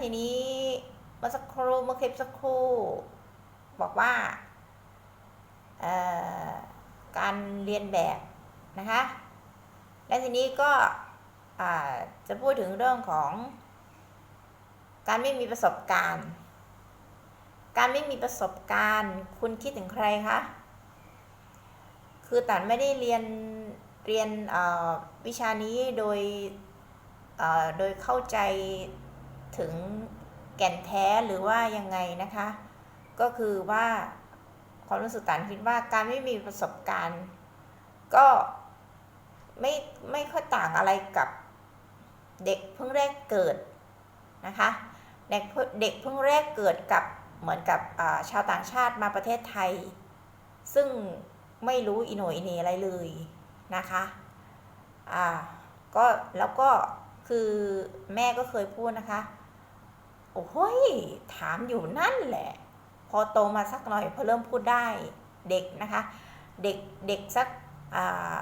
ทีนี้เมื่อสักครู่เมื่อคลิปสักครู่ บอกว่าการเรียนแบบนะคะ และทีนี้ก็จะพูดถึงเรื่องของ การไม่มีประสบการณ์ การไม่มีประสบการณ์ คุณคิดถึงใครคะ คือตันไม่ได้เรียนเรียนวิชานี้โดยโดยเข้าใจ ถึงแก่นแท้หรือว่ายังไงนะคะ ก็คือว่าความรู้สึกตันคิดว่าการไม่มีประสบการณ์ ก็ไม่ไม่ค่อยต่างอะไรกับเด็กเพิ่งแรกเกิดนะคะเด็กเพิ่งเด็กเพิ่งแรกเกิดกับเหมือนกับชาวต่างชาติมาประเทศไทย ซึ่งไม่รู้อิโหนอิเนอะไรเลยนะคะอ่าก็แล้วก็คือแม่ก็เคยพูดนะคะ โอ้โหยถามอยู่นั่นแหละ พอโตมาสักหน่อยพอเริ่มพูดได้เด็กนะคะ เด็กเด็กสักอา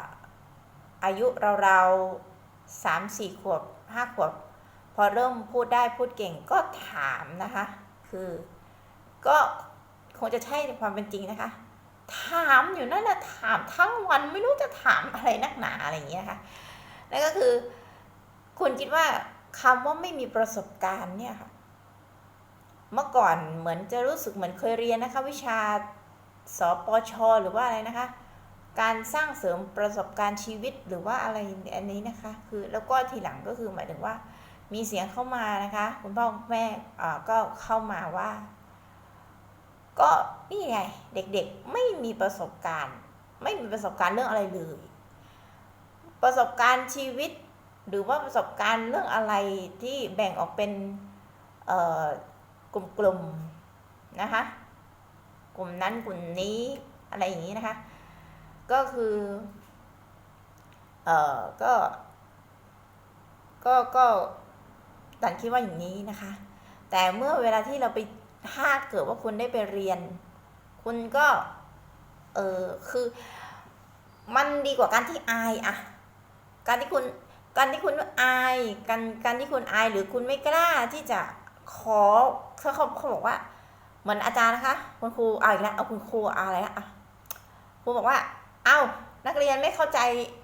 อายุเราๆสามสี่ขวบห้าขวบ พอเริ่มพูดได้พูดเก่งก็ถามนะคะ คือก็คงจะใช่ความเป็นจริงนะคะ ถามอยู่นั่นแหละถามทั้งวันไม่รู้จะถามอะไรนักหนาอะไรอย่างเงี้ยค่ะนั่นก็คือ คุณคิดว่าคำว่าไม่มีประสบการณ์เนี่ยค่ะ เมื่อก่อนเหมือนจะรู้สึกเหมือนเคยเรียนนะคะ วิชาสปชหรือว่าอะไรนะคะ การสร้างเสริมประสบการณ์ชีวิตหรือว่าอะไรอันนี้นะคะ คือแล้วก็ทีหลังก็คือหมายถึงว่ามีเสียงเข้ามานะคะ คุณพ่อคุณแม่ก็เข้ามาว่า ก็นี่ไงเด็กๆไม่มีประสบการณ์ ไม่มีประสบการณ์เรื่องอะไรเลย ประสบการณ์ชีวิต หรือว่าประสบการณ์เรื่องอะไรที่แบ่งออกเป็นเอ่อ กลุ่มๆนะคะ กลุ่มนั้นกลุ่มนี้อะไรอย่างนี้นะคะ ก็คือ เอ่อก็ ก็ก็ตันคิดว่าอย่างนี้นะคะ แต่เมื่อเวลาที่เราไปถ้าเกิดว่าคุณได้ไปเรียน คุณก็ เออคือมันดีกว่าการที่อายอะการที่คุณ การที่คุณอาย การการที่คุณอายหรือคุณไม่กล้าที่จะ ขอเขาเขาเขาบอกว่าเหมือนอาจารย์นะคะ คุณครูเอาอีกแล้วเอาคุณครูอะไรอะครูบอกว่า เอ้านักเรียนไม่เข้าใจ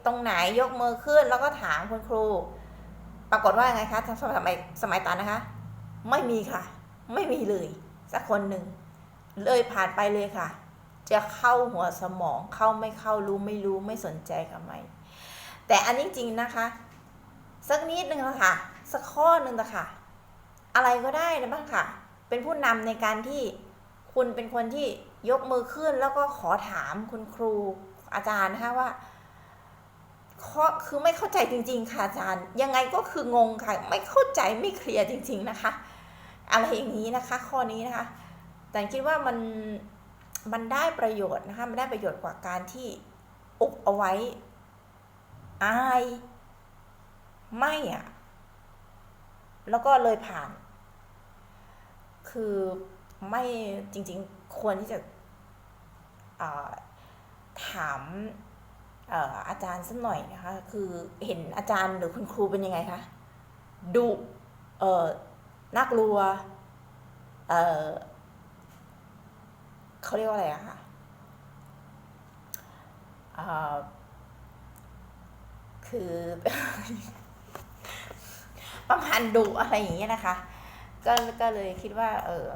ตรงไหนยกมือขึ้น แล้วก็ถามคุณครู ปรากฏว่าไงคะสมัยสมัยตอนนะคะ ไม่มีค่ะ ไม่มีเลย สักคนหนึ่งเลยผ่านไปเลยค่ะ จะเข้าหัวสมองเข้าไม่เข้ารู้ไม่รู้ไม่สนใจกับไม่แต่อันนี้จริงนะคะ สักนิดนึงนะคะสักข้อหนึ่งนะค่ะ อะไรก็ได้นะบ้างค่ะ เป็นผู้นำในการที่คุณเป็นคนที่ยกมือขึ้นแล้วก็ขอถามคุณครูอาจารย์นะคะว่าข้อคือไม่เข้าใจจริง ๆ ค่ะอาจารย์ ยังไงก็คืองงค่ะ ไม่เข้าใจไม่เคลียร์จริง ๆนะคะ อะไรอย่างนี้นะคะ ข้อนี้นะคะ แต่คิดว่ามันมันได้ประโยชน์นะคะมันได้ประโยชน์กว่าการที่อุบเอาไว้อายไม่อะ แล้วก็เลยผ่าน คือไม่จริง ๆ ควรที่จะถามอาจารย์สักหน่อยนะคะ คือเห็นอาจารย์หรือคุณครูเป็นยังไงคะดุเออน่ากลัว เออเขาเรียกว่าอะไรอะคะคือ ประมาณดุอะไรอย่างเงี้ยนะคะ ก็ก็เลยคิดว่าเออ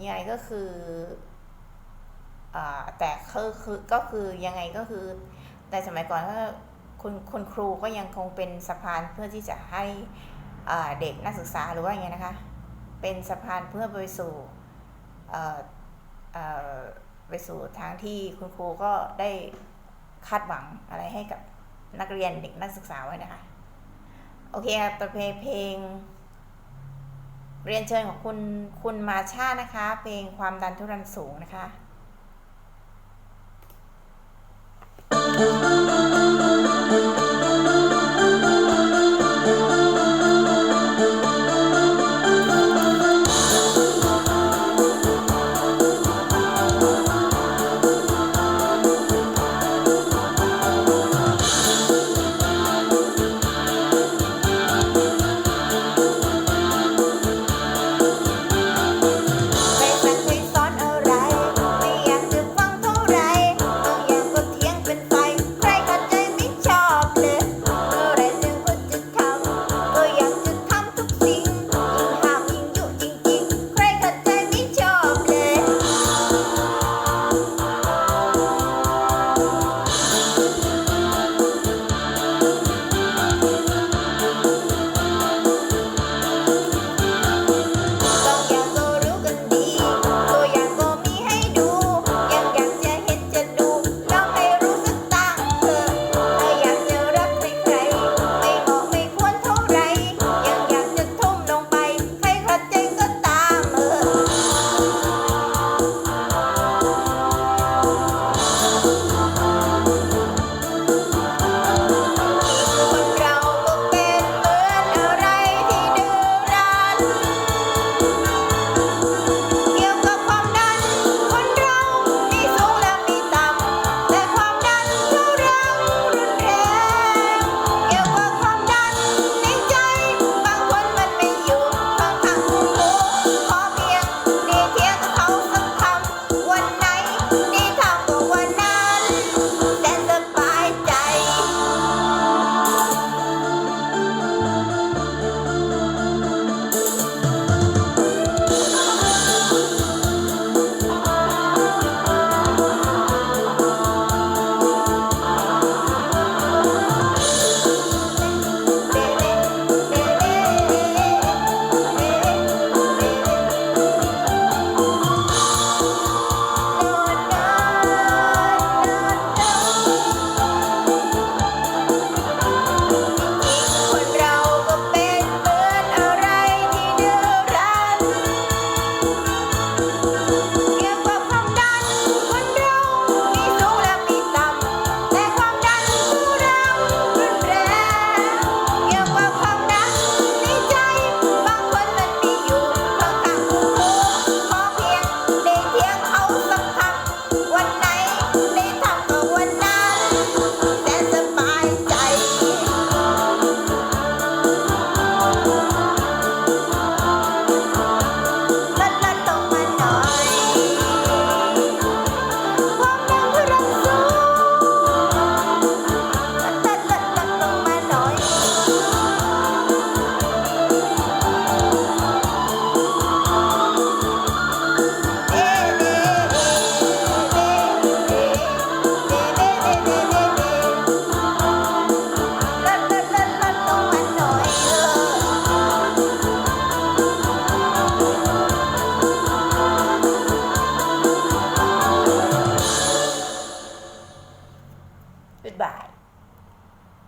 ยังไงก็คืออแต่คือคือก็คือยังไงก็คือในสมัยก่อนก็คุณคุณครูก็ยังคงเป็นสะพานเพื่อที่จะให้เด็กนักศึกษาหรือว่าอย่างเงี้ยนะคะ เป็นสะพานเพื่อไปสู่ไปสู่ทางที่คุณครูก็ได้คาดหวังอะไรให้กับนักเรียนเด็กนักศึกษาไว้นะคะ โอเคครับต่อเพลงเพลง เรียนเชิญของคุณคุณมาชานะคะ เพลงความดันทุรันสูงนะคะ